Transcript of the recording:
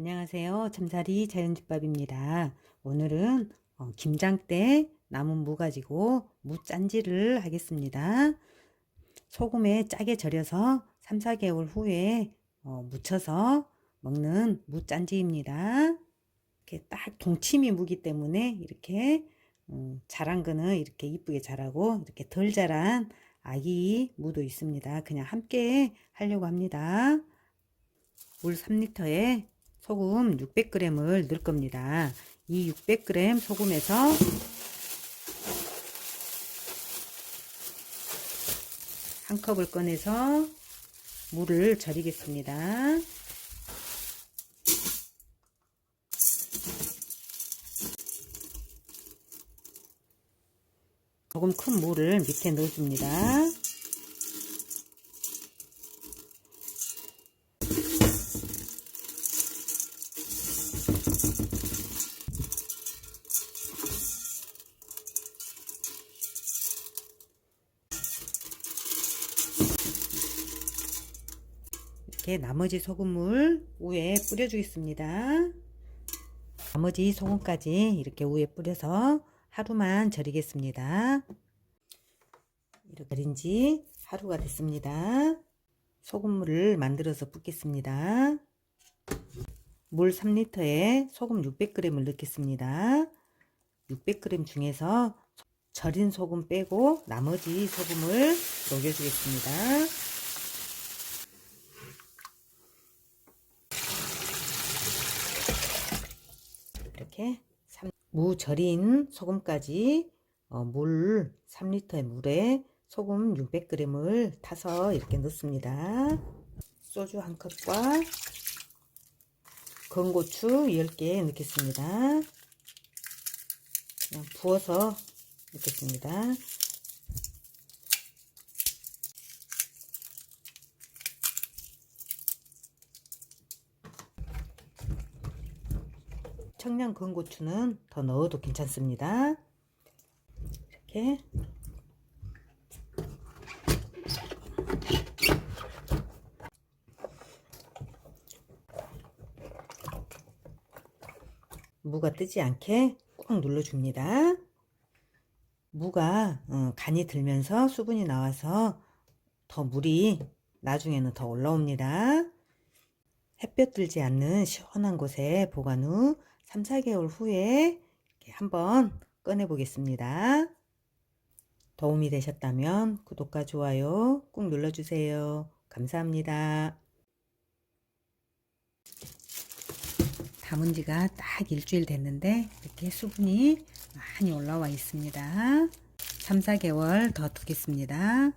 안녕하세요. 참사리 자연집밥입니다. 오늘은 어, 김장때 남은 무 가지고 무 짠지를 하겠습니다. 소금에 짜게 절여서 3, 4개월 후에 어, 무쳐서 먹는 무 짠지입니다. 이렇게 딱 동치미 무기 때문에 이렇게 음, 자란 거는 이렇게 이쁘게 자라고 이렇게 덜 자란 아기 무도 있습니다. 그냥 함께 하려고 합니다. 물 3리터에 소금 600g을 넣을 겁니다. 이 600g 소금에서 한 컵을 꺼내서 물을 절이겠습니다. 조금 큰 물을 밑에 넣어줍니다. 이렇게 나머지 소금물 위에 뿌려주겠습니다. 나머지 소금까지 이렇게 위에 뿌려서 하루만 절이겠습니다. 이렇게 절인 지 하루가 됐습니다. 소금물을 만들어서 붓겠습니다. 물 3리터에 소금 600g을 넣겠습니다. 600g 중에서 절인 소금 빼고 나머지 소금을 녹여주겠습니다. 이렇게 무 절인 소금까지 어, 물 3리터의 물에 소금 600g을 타서 이렇게 넣습니다. 소주 한 컵과 건고추 10개 넣겠습니다. 그냥 부어서 넣겠습니다. 청양 건고추는 더 넣어도 괜찮습니다. 이렇게 무가 뜨지 않게 꼭 눌러줍니다. 무가 어, 간이 들면서 수분이 나와서 더 물이 나중에는 더 올라옵니다. 햇볕 들지 않는 시원한 곳에 보관 후 3, 4개월 후에 한번 꺼내 보겠습니다. 도움이 되셨다면 구독과 좋아요 꾹 눌러주세요. 감사합니다. 담은 지가 딱 일주일 됐는데 이렇게 수분이 많이 올라와 있습니다. 3, 4개월 더 두겠습니다.